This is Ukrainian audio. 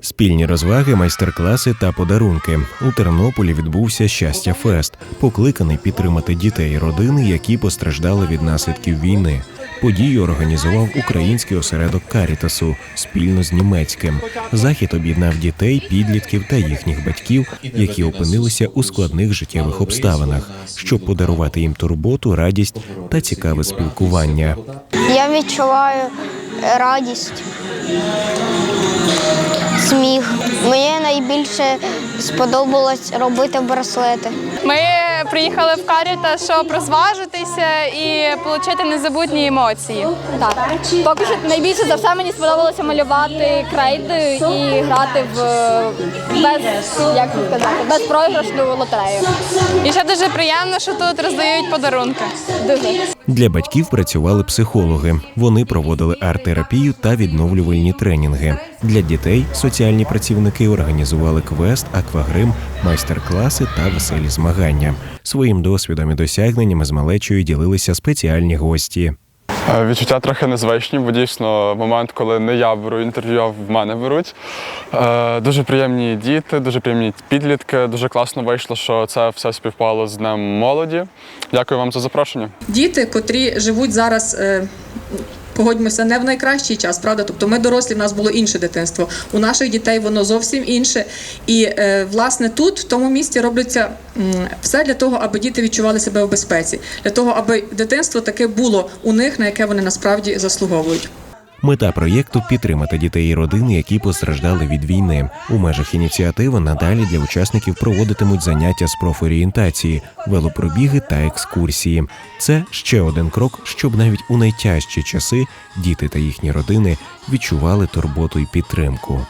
Спільні розваги, майстер-класи та подарунки. У Тернополі відбувся щастя фест, покликаний підтримати дітей родини, які постраждали від наслідків війни. Подію організував український осередок Карітасу спільно з німецьким. Захід об'єднав дітей, підлітків та їхніх батьків, які опинилися у складних життєвих обставинах, щоб подарувати їм турботу, радість та цікаве спілкування. Я відчуваю радість, сміх. Мені найбільше сподобалось робити браслети. Ми приїхали в Каріта, щоб розважитися і отримати незабутні емоції. Так, поки що найбільше за все мені сподобалося малювати крейди і грати в без як сказати, безпроіграшну лотерею. І ще дуже приємно, що тут роздають подарунки. Дуже. Для батьків працювали психологи. Вони проводили арт-терапію та відновлювальні тренінги. Для дітей соціальні працівники організували квест, аквагрим, майстер-класи та веселі змагання. Своїм досвідом і досягненнями з малечою ділилися спеціальні гості. Е, Відчуття трохи незвичні, бо дійсно момент, коли не я беру інтерв'ю, а в мене беруть. Е, Дуже приємні діти, дуже приємні підлітки. Дуже класно вийшло, що це все співпало з Днем молоді. Дякую вам за запрошення. діти, котрі живуть зараз. Погодьмося, не в найкращий час, правда? Тобто ми дорослі, в нас було інше дитинство. У наших дітей воно зовсім інше. І е, власне тут, в тому місті, робляться все для того, аби діти відчували себе в безпеці, для того, аби дитинство таке було у них, на яке вони насправді заслуговують. Мета проєкту підтримати дітей і родини, які постраждали від війни. У межах ініціативи надалі для учасників проводитимуть заняття з профорієнтації, велопробіги та екскурсії. Це ще один крок, щоб навіть у найтяжчі часи діти та їхні родини відчували турботу і підтримку.